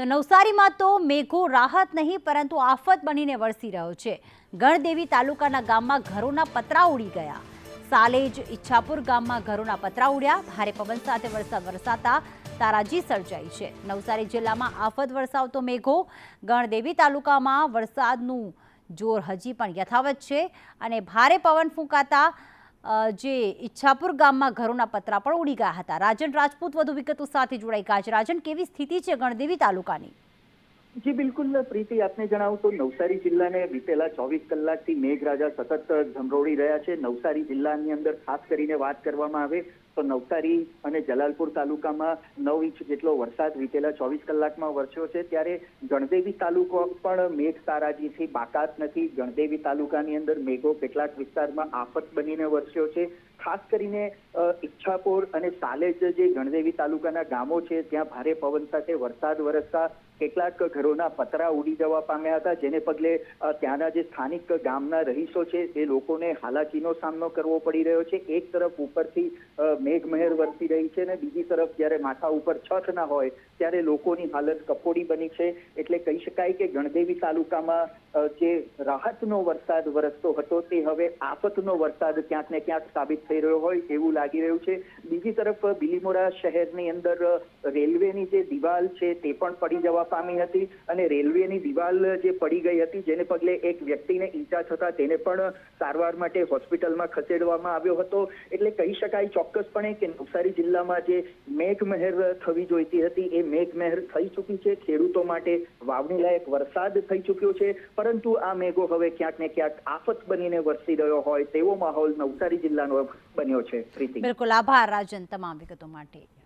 તો નવસારીમાં તો મેઘો રાહત નહીં, પરંતુ આફત બનીને વરસી રહ્યો છે. ગણદેવી તાલુકાના ગામમાં ઘરોના પતરા ઉડી ગયા. સાલેજ ઈચ્છાપુર ગામમાં ઘરોના પતરા ઉડ્યા. ભારે પવન સાથે વરસાદ વરસાતા તારાજી સર્જાઈ છે. નવસારી જિલ્લામાં આફત વરસાવતો મેઘો ગણદેવી તાલુકામાં વરસાદનું જોર હજી પણ યથાવત છે અને ભારે પવન ફૂંકાતા જે ઈચ્છાપુર ગામમાં ઘરોના પતરા પણ ઉડી ગયા હતા. રાજન રાજપૂત વધુ વિગતો સાથે જોડાઈ ગયા છે. રાજન, કેવી સ્થિતિ છે ગણદેવી તાલુકાની? જી, બિલકુલ, પ્રીતિ, આપને જણાવું તો નવસારી જિલ્લાને વિતેલા ચોવીસ કલાકથી મેઘરાજા સતત ધમરોડી રહ્યા છે. નવસારી જિલ્લાની અંદર ખાસ કરીને વાત કરવામાં આવે તો નવસારી અને જલાલપુર તાલુકામાં નવ ઇંચ જેટલો વરસાદ વિતેલા ચોવીસ કલાકમાં વરસ્યો છે. ત્યારે ગણદેવી તાલુકો પણ મેઘ તારાજીથી બાકાત નથી. ગણદેવી તાલુકાની અંદર મેઘો કેટલાક વિસ્તારમાં આફત બનીને વરસ્યો છે. ખાસ કરીને ઈચ્છાપોર અને સાલેજ જે ગણદેવી તાલુકાના ગામો છે, ત્યાં ભારે પવન સાથે વરસાદ વરસતા કેટલાક ઘરોના પતરા ઉડી જવા પામ્યા હતા, જેને પગલે ત્યાંના જે સ્થાનિક ગામના રહીશો છે, તે લોકોને હાલાકીનો સામનો કરવો પડી રહ્યો છે. એક તરફ ઉપરથી મેઘમહેર વરસી રહી છે અને બીજી તરફ જ્યારે માથા ઉપર છત ના હોય, ત્યારે લોકોની હાલત કફોડી બની છે. એટલે કહી શકાય કે ગણદેવી તાલુકામાં જે રાહતનો વરસાદ વરસતો હતો, તે હવે આફતનો વરસાદ ક્યાંક ને ક્યાંક સાબિત થઈ રહ્યો હોય તેવું લાગી રહ્યું છે. બીજી તરફ, બિલીમોરા શહેરની અંદર રેલવેની જે દિવાલ છે તે પણ પડી જવા પામી હતી અને રેલવેની દિવાલ જે પડી ગઈ હતી જેને પગલે એક વ્યક્તિને ઈજા થતા તેને પણ સારવાર માટે હોસ્પિટલમાં ખસેડવામાં આવ્યો હતો. એટલે કહી શકાય ચોક્કસપણે કે નવસારી જિલ્લામાં જે મેઘમહેર થવી જોઈતી હતી એ મેઘમહેર થઈ ચૂકી છે. ખેડૂતો માટે વાવણી લાયક વરસાદ થઈ ચૂક્યો છે. પરંતુ આ મેઘો હવે ક્યાંક ને ક્યાંક આફત બનીને વરસી રહ્યો હોય તેવો માહોલ નવસારી જિલ્લાનો બન્યો છે પ્રીતિ. બિલકુલ. આભાર રાજન તમામ વિગતો માટે.